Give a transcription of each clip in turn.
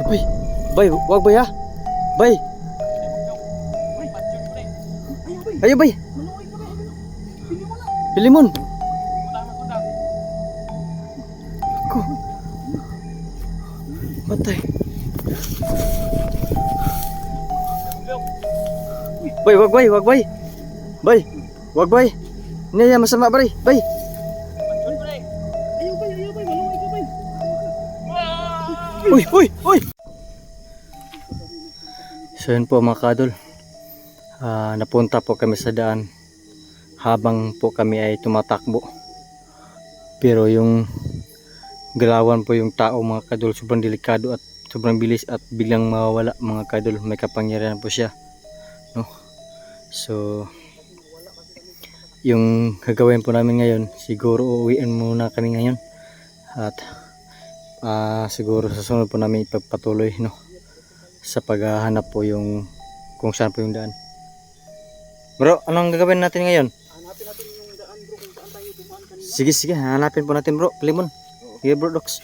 Bay, bay, wag bay ha. Bay, ayo bay. Pilimon. Ako. Patay. Bay, wag bay, wag bay. Bay, wag bay. Ini ya masama bay, bay. Uy, uy, uy. So yun po mga kadol. Ah, napunta po kami sa daan habang po kami ay tumatakbo. Pero yung galawan po yung tao mga kadol sobrang delikado at sobrang bilis at biglang mawawala mga kadol. May kapangyarihan po siya. No? So yung gagawin po namin ngayon siguro uuwiin muna kami ngayon at ah siguro sa sunod po namin ipagpatuloy no sa paghahanap po yung kung saan po yung daan. Bro anong gagawin natin ngayon? Hanapin natin yung daan bro kung saan tayo dumaan kanina. sige sige hanapin po natin bro. Limon sige bro docs.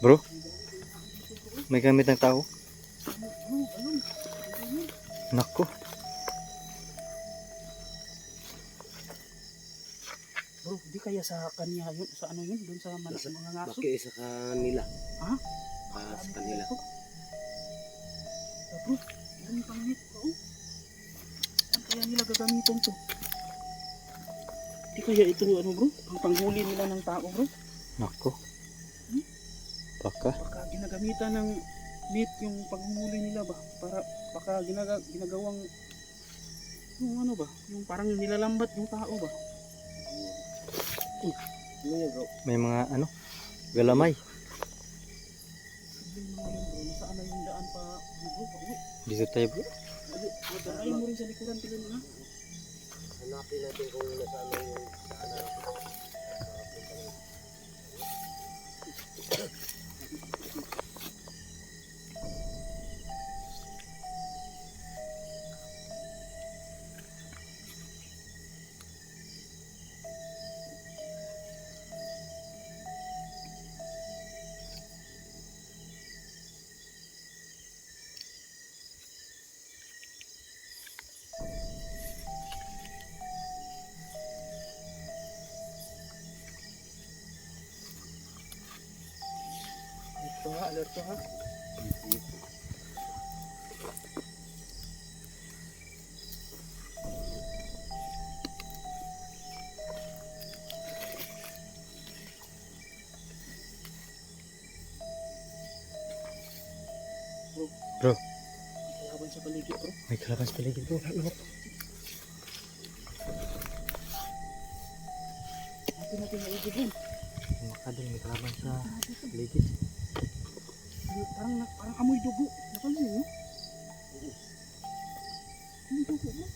Bro may gamit ng tao Nako. Bro, di kaya sa kanya yun, sa ano yun, dun sa man, mga ngaso. Bakit sa kanila? Ha? Ah, sa kanila. Ah, bro, ilan yung pangit bro? Saan kaya nila gagamitin to? Di kaya ito ano bro, ang panghuli nila ng tao bro? Nako. Baka. Baka ginagamitan ng meat yung panghuli nila ba? Para baka ginaga, ginagawang yung ano ba? Yung parang nilalambat yung tao ba? May mga ano? Galamay. Daan? Dito tayo bro. Ayaw mo rin sa likuran tila na. Hanapin natin kung nasaan na yung saan na. Ha, alerto ha. Bro. Kalaban sa paligid bro. May kalaban sa paligid bro. Natin natin maigi bro. Makadal may kalaban sa paligid. Parang, parang amoy dugo. Napansin niyo? Amoy dugo bro.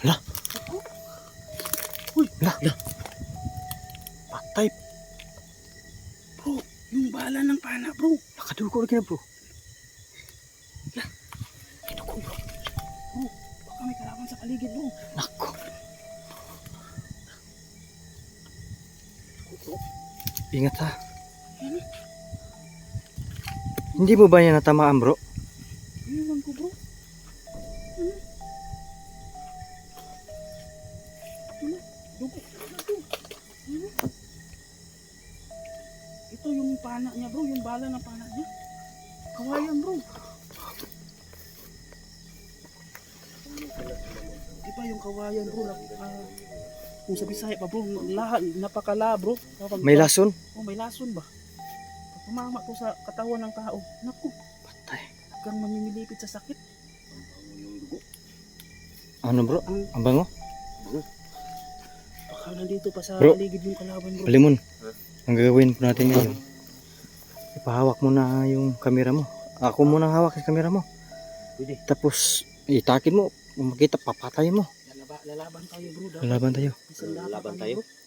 Wala. Uy, Wala. Wala. Patay. bro. Yung bala ng pana bro. Nakadugo na bro. Paligid bro. Nako. Ingat ha. Hindi mo ba yan natamaan bro? Iwan ko bro. Ano? Ano? Dugo. Ano? Ito yung pana niya bro. Yung bala ng pana niya. Kawayan bro. Yung kawayan bro? Na, ah, kung sa Bisaya pa bro, lahat, napakala bro. Kapag, May lason? Oh, may lason ba? Pag tumama to sa katawan ng tao, naku, Patay. kang mamimilipit sa sakit. Ano bro? Ang Ang bango? baka nandito pa sa Bro. paligid yung kalaban bro. Limon. Ang gagawin po natin ngayon. Ipahawak mo na yung kamera mo. Ako muna ang hawak sa kamera mo. Pwede. Tapos itakin mo. Kung makita, papatay mo. Lalaba, lalaban tayo bro. Dapat Lalaban tayo. Lalaban tayo, tayo? bro.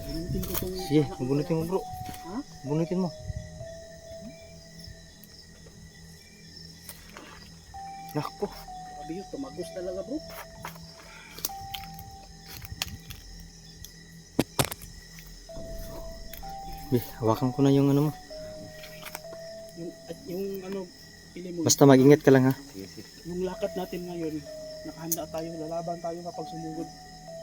Bunutin ko. Sige, bunutin mo bro. Ha? Bunutin mo. Nako. Grabe yun, tumagos talaga bro. Bi, hawakan ko na yung ano mo. Yung, at yung ano, pili mo. Basta mag-ingat ka lang ha. Sige, sige. Yung lakad natin ngayon, nakahanda tayo, lalaban tayo kapag sumugod.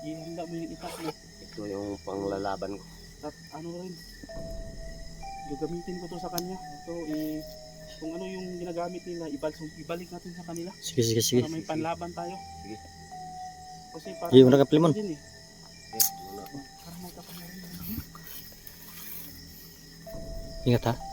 Ihanda mo yung itak mo. Ito yung panglalaban ko. At ano rin, gagamitin ko to sa kanya. Ito, eh, kung ano yung ginagamit nila, ibalik, ibalik natin sa kanila. Sige, sige, sige. Para may panlaban tayo. Sige. Kasi para ka, Pilimon. din eh. Muna ako. Para may kapangyarihan. Ingat ha.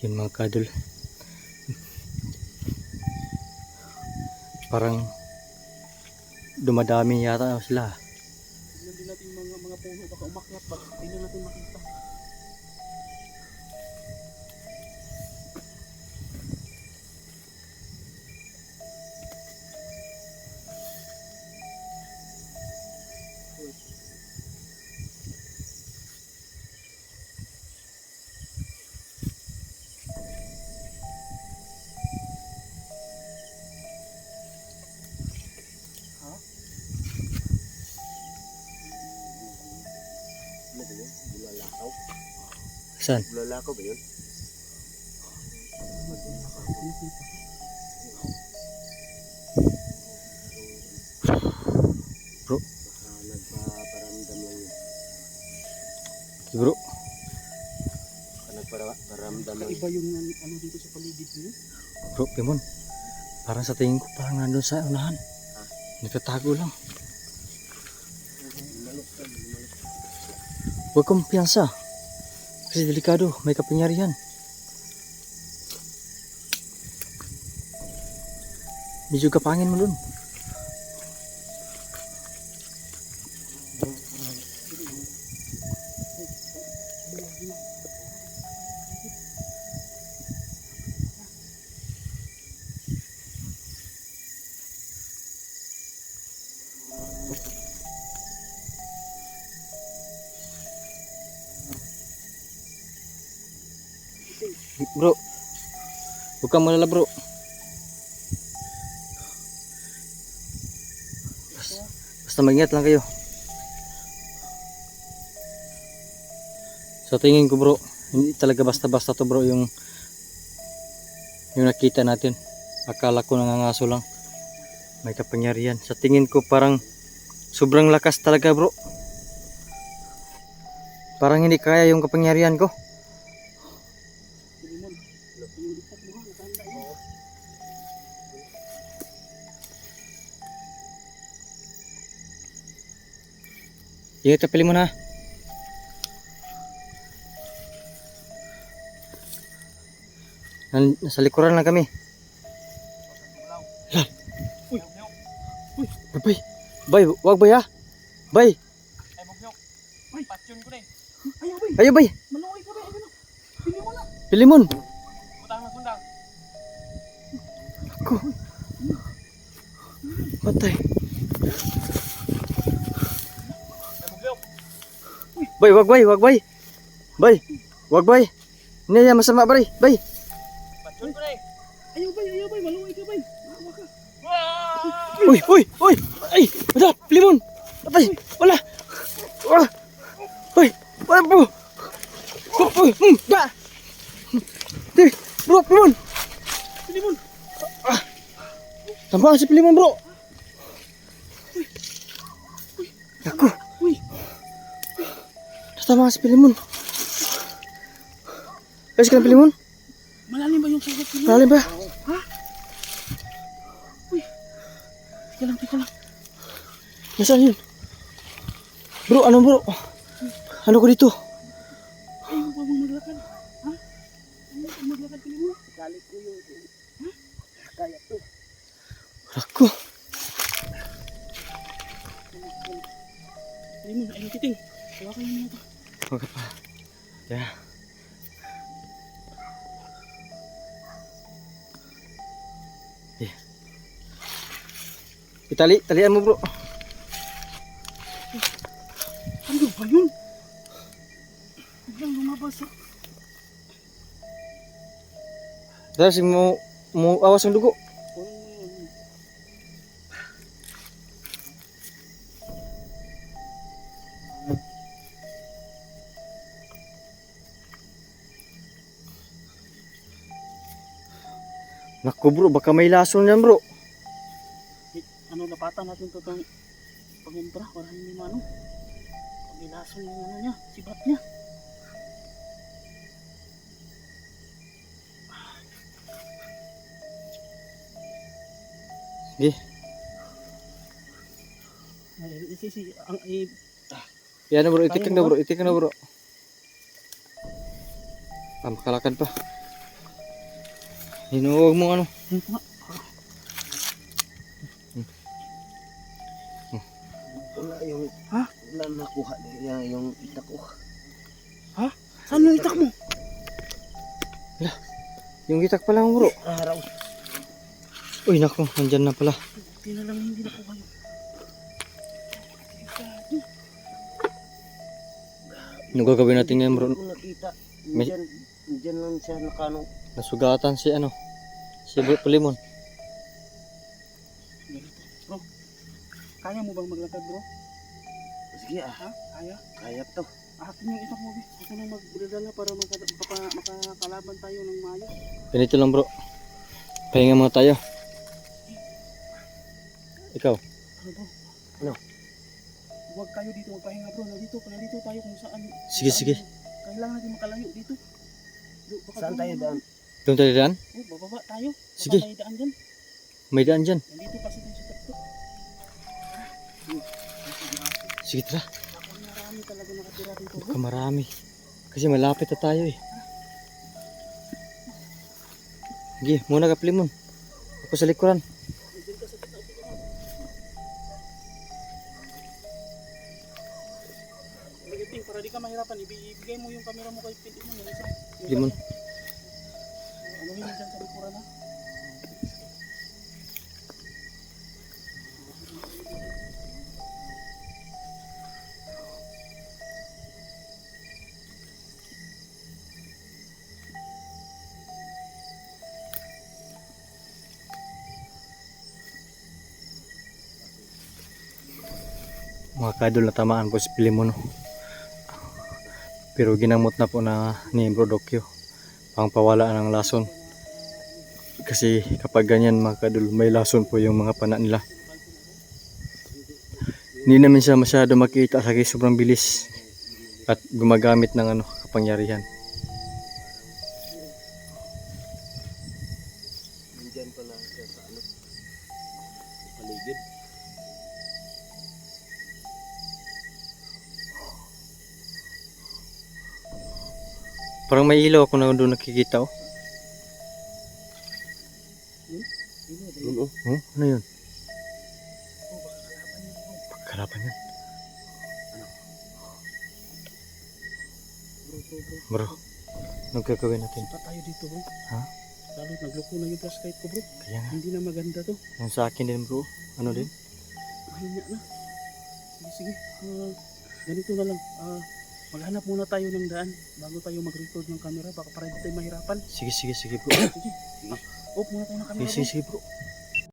Yun mga kadol. Parang dumadami yata sila. Tignan din natin mga mga puno baka umakyat ba? Tingnan natin makita. Bulalakaw? Saan? Bulalakaw ba yun? Bro. Baka nagpaparamdam lang yun. Bro, Baka nagpaparamdam lang yun. Kakaiba yung ano ano dito sa paligid niyo. bro, Pimon. Parang sa tingin ko parang nandun sa unahan. Nagtatago lang. Lumalok ka, lumalok. Huwag kang piyansa. Kasi delikado, may kapangyarihan. Medyo kapangin mo dun. Bro, huwag kang malala bro. Basta, basta lang kayo. Sa tingin ko bro, hindi talaga basta-basta to bro yung yung nakita natin. Akala ko nangangaso lang. May kapangyarihan. Sa tingin ko parang sobrang lakas talaga bro. Parang hindi kaya yung kapangyarihan ko. Ka pili mo na. Nasa likuran lang kami. Lal. Uy. Uy. Bay. Bay. Wag bay ha. Bay. Ay, bugyok. Ay, pasyon ko na eh. Ayaw, bay. Ayo bay. Maluoy ka, bay. Pili mo na. Pilimon. Butang na sundang. Ako. Patay. Bay, wag bay, wag bay. Bay. Wag bay. Ini yan masama bay. Bay. Pasyon ko. Ayaw, bay. Ayaw, bay. Maluoy ka, bay. Mahawa ka. Uy, uy, uy. Ay, wala. Pilimon. Patay. Wala. Wala. Uy, wala po. Uy, hmm, ba. Di, bro, pilimon. Tama si Pilimon bro. Ako. Uy, Tama si Pilimon. Guys, ka Pilimon? malalim ba yung sugat niyo? Malalim ba? Teka lang, teka lang. Nasaan yun? Bro, ano bro? Ano ko dito? Ay, huwag mong maglakad. Ha? Huwag mong maglakad ka mo. Galit ko yung... Kaya to. Ako. Hindi mo, ay nakiting. Hawakan mo ito. Okay pa. Yeah. Yeah. Itali, talian mo bro. Ano ba yun? Biglang lumabas ah. Tapos mo, mo awas ang dugo. Naku bro, baka may lason yan bro. Eh, ano, lapatan natin to itong pagumpra para hindi mano. Pagbilason yung ano niya, sibat niya. Sige. Ay, si, si, ang, eh, Yan na bro, itik na mo bro, itik na bro. Ah, makalakad pa. Hinuwag mo ano. yun. Wala yung... Ha? Wala nakuha niya yung itak ko. Saan yung itak mo? Yung itak pa lang bro. Araw. Uy naku, nandyan na pala. Hindi na lang hindi na po kayo. Ano gagawin natin ngayon bro? Kung nakita, dyan, dyan lang siya nakano. Nasugatan si ano, si. Ganito. Bro, kaya mo bang maglakad bro? Sige ah, Ha? Kaya? kaya to. Akin yung itak mo, be. Ako na magdadala para maka, maka, makakalaban tayo ng maayos. Ganito lang bro. Pahinga muna tayo. Ikaw, Ano bro? Ano? Huwag kayo dito magpahinga bro. Nandito, nandito tayo kung saan. Sige, saan- sige. Kailangan natin makalayo dito. Saan tayo daan? Doon tayo daan? Oh, bababa tayo. Baka Sige. tayo daan dyan. May daan dyan. Nandito kasi tayo sa tuktok. Sige tara, Ako marami talaga nakatira dito baka marami. Kasi malapit na tayo eh. Sige, muna ka Pilimon. Ako sa likuran. Para di ka mahirapan, ibi- ibigay mo yung camera mo kay Pindi mo. Limon. Mga kadol na tamaan po si Pilimon. Pero ginamot na po na ni Bro Dokyo. Pangpawala ng lason. Kasi kapag ganyan mga kadol, may lason po yung mga pana nila. Hindi namin siya masyado makita kasi sobrang bilis at gumagamit ng ano kapangyarihan. Parang may ilaw ako na doon nakikita oh. Yun oh. Oh, ano yun? Kalaban yan. Bro, bro, bro. Bro, anong gagawin natin? Pa tayo dito bro. Ha? Lalo nagloko na yung flashlight ko bro. Kaya nga, Hindi na maganda to. yung sa akin din bro. Ano din? Mahina na. Sige, sige. Ah, ganito na lang. Ah, maghanap muna tayo ng daan bago tayo mag-record ng camera. Baka para hindi tayo mahirapan. Sige, sige, sige bro. Sige. Off muna tayo ng camera Sige, sige, sige bro.